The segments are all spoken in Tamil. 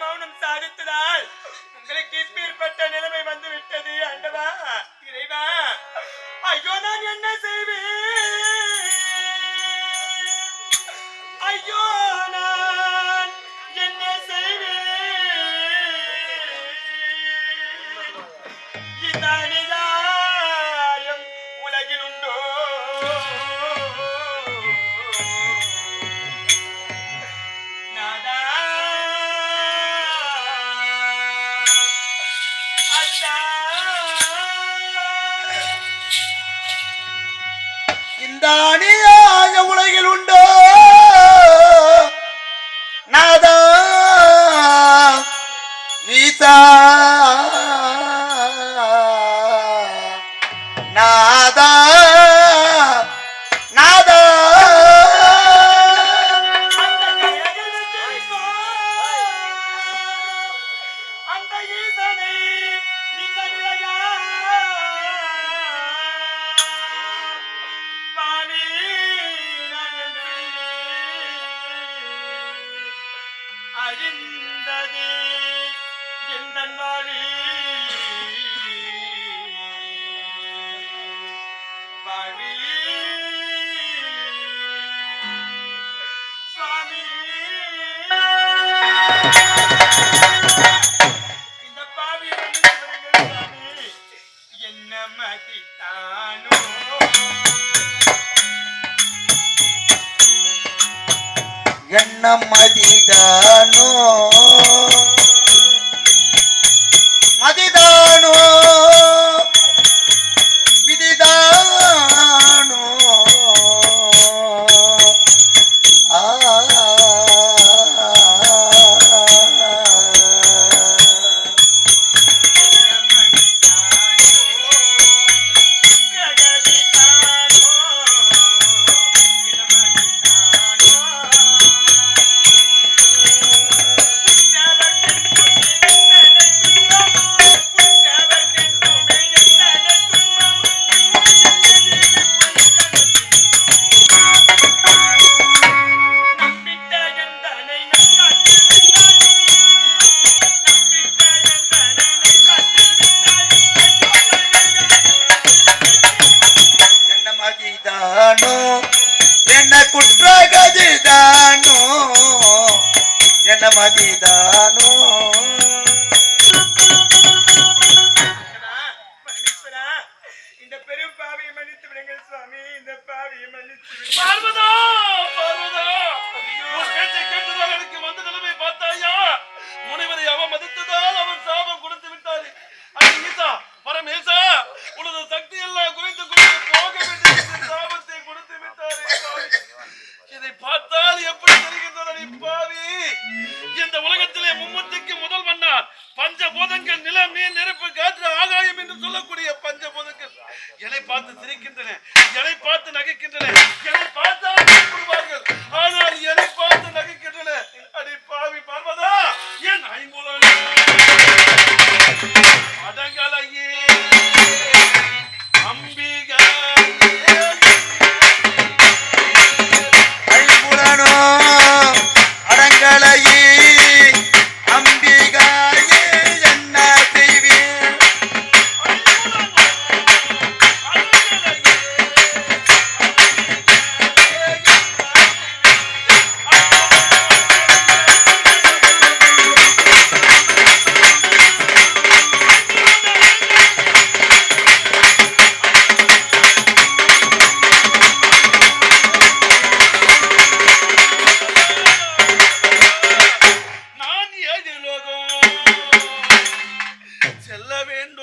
மௌனம் சாதித்ததால் உங்களுக்கு இப்பேற்பட்ட நிலைமை வந்துவிட்டது அண்டவா இறைவா. ஐயோ நான் என்ன இந்த என்ன மதித்தானோ? என்ன மதிதானோ பார்வதா பார்வதா உன் பேச்சை கேட்டதால் எனக்கு வந்த நிலைமை பார்த்தாயா? முனிவரை அவமதித்ததால் அவன் சாபம் கொடுத்து விட்டாரு அது ஈசா பரமேசா உனது சக்தி எல்லாம் குறைந்து குறைந்து போக வேண்டிய சாபத்தை கொடுத்து விட்டாரு. இதை பார்த்தால் எப்படி தெரிகின்றது நீ பாவி? இந்த உலகத்திலே மும்மூர்த்திக்கு முதல் மன்னார். பஞ்சபூதங்கள் நிலம் நீர் நெருப்பு காற்று ஆகாயம் என்று சொல்லக்கூடிய பஞ்சபூதங்கள். என்னை பார்த்து சிரிக்கின்றன. பார்த்து நகைக்கின்றன. என்னை பார்த்தால் செல்ல வேண்டும்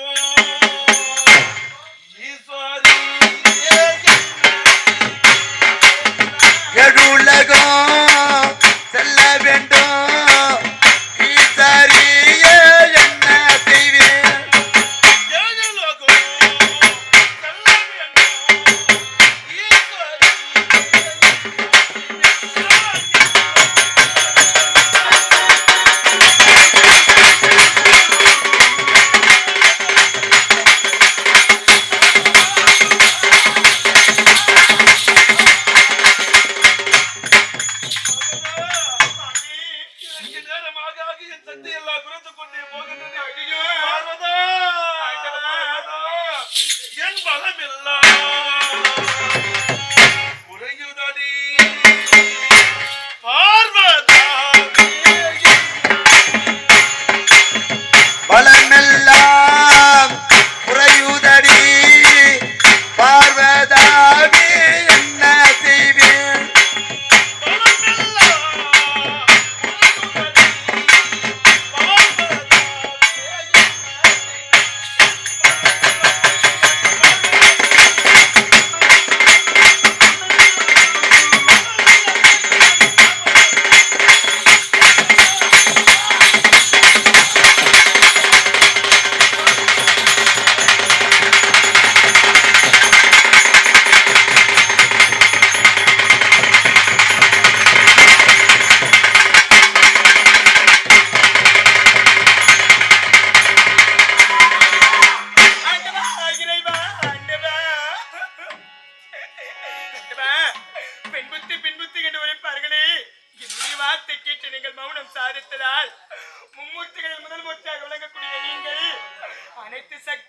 Corrente Sec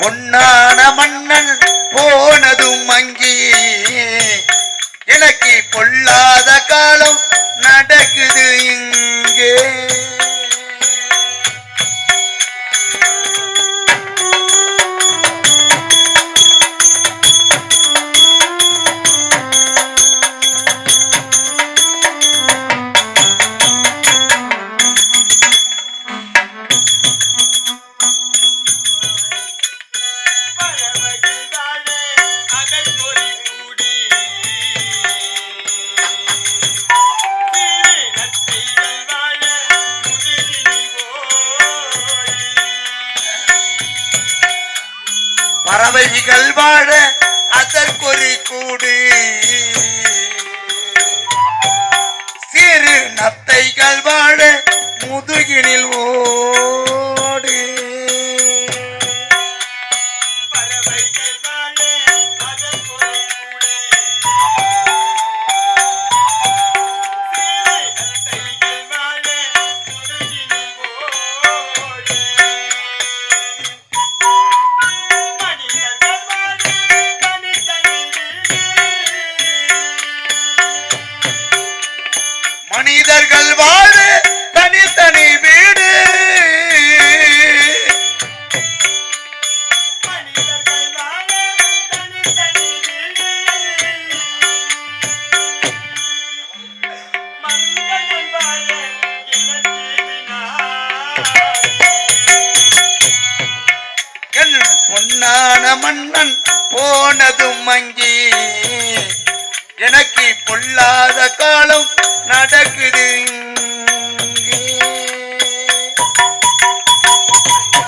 பொன்னான மன்னன் போனதும் அங்கே. எனக்கு பொல்லாத காலம் நடக்குது இங்கே. ஞான மன்னன் போனதும் மங்கி எனக்கு பொல்லாத காலம் நடக்குது